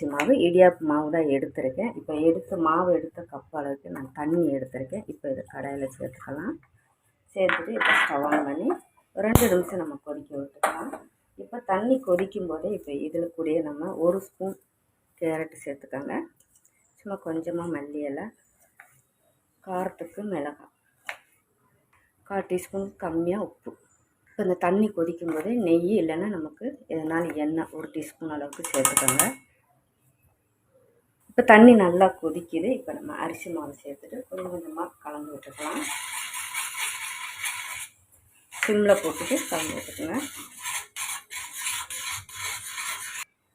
பச்சரிசி மாவு இடியாப்பு மாவு தான் எடுத்திருக்கேன். இப்போ எடுத்து மாவு எடுத்த கப் அளவுக்கு நான் தண்ணி எடுத்திருக்கேன். இப்போ இதை கடாயில் சேர்த்துக்கலாம். சேர்த்துட்டு இப்போ ஸ்டவ் ஆன் பண்ணி ரெண்டு நிமிஷம் நம்ம கொதிக்க விட்டுக்கலாம். இப்போ தண்ணி கொதிக்கும் போதே இப்போ இதில் கூட நம்ம ஒரு ஸ்பூன் கேரட் சேர்த்துக்கோங்க. சும்மா கொஞ்சமாக மல்லி இலை காரத்துக்கு மிளகாய் கால் டீஸ்பூன் கம்மியாக உப்பு. இப்போ இந்த தண்ணி கொதிக்கும் போதே நெய் இல்லைன்னா நமக்கு எதனால் எண்ணெய் ஒரு டீஸ்பூன் அளவுக்கு சேர்த்துக்கோங்க. இப்போ தண்ணி நல்லா கொதிக்குது. இப்போ நம்ம அரிசி மாவு சேர்த்துட்டு கொஞ்சம் கொஞ்சமாக கலந்து விட்டுக்கலாம். சிம்மில் போட்டுட்டு கலந்து விட்டுக்குங்க.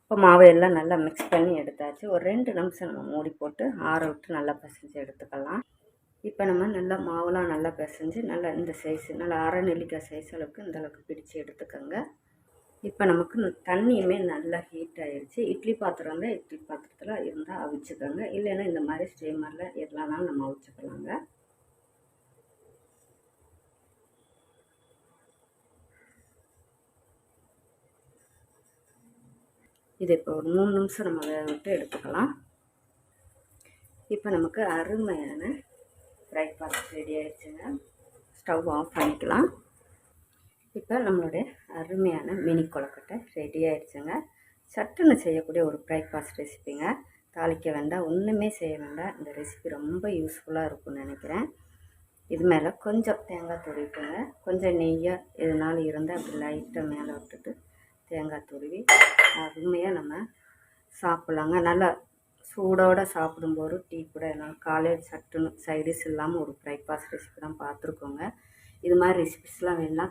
இப்போ மாவை எல்லாம் நல்லா மிக்ஸ் பண்ணி எடுத்தாச்சு. ஒரு ரெண்டு நிமிஷம் நம்ம மூடி போட்டு ஆற விட்டு நல்லா பிசைஞ்சு எடுத்துக்கலாம். இப்போ நம்ம நல்லா மாவுலாம் நல்லா பிசைஞ்சு நல்லா இந்த சைஸ் நல்லா அரை நெல்லிக்காய் சைஸ் அளவுக்கு இந்தளவுக்கு பிடிச்சி எடுத்துக்கோங்க. இப்போ நமக்கு தண்ணியுமே நல்லா ஹீட் ஆகிடுச்சு இட்லி பாத்திரம் இருந்தால் இட்லி பாத்திரத்தில் இருந்தால் அவிச்சுக்கோங்க. இல்லைன்னா இந்த மாதிரி ஸ்டீமரில் எதுலானாலும் நம்ம அவிச்சுக்கலாங்க. இது இப்போ ஒரு மூணு நிமிஷம் நம்ம வேக விட்டு எடுத்துக்கலாம். இப்போ நமக்கு அருமையான பிரேக்ஃபாஸ்ட் ரெடி ஆகிடுச்சுங்க ஸ்டவ் ஆஃப் பண்ணிக்கலாம். இப்போ நம்மளுடைய அருமையான மினி கொழக்கட்டை ரெடி ஆயிடுச்சுங்க. சட்டுன்னு செய்யக்கூடிய ஒரு பிரேக்ஃபாஸ்ட் ரெசிபிங்க தாளிக்க வேண்டாம் ஒன்றுமே செய்ய வேண்டாம். இந்த ரெசிபி ரொம்ப யூஸ்ஃபுல்லாக இருக்கும்னு நினைக்கிறேன். இது மேலே கொஞ்சம் தேங்காய் துருவிட்டுங்க கொஞ்சம் நெய்யாக எதுனாலும் இருந்தால் அப்படி லைட்டாக மேலே விட்டுட்டு தேங்காய் துருவி அருமையாக நம்ம சாப்பிட்லாங்க. நல்லா சூடோடு சாப்பிடும்போது டீ கூட எல்லாம் காலையில் சட்டுன்னு சைடிஷ் இல்லாமல் ஒரு பிரேக்ஃபாஸ்ட் ரெசிபி தான் பார்த்துருக்கோங்க. இது மாதிரி ரெசிபிஸ்லாம் வேணுன்னா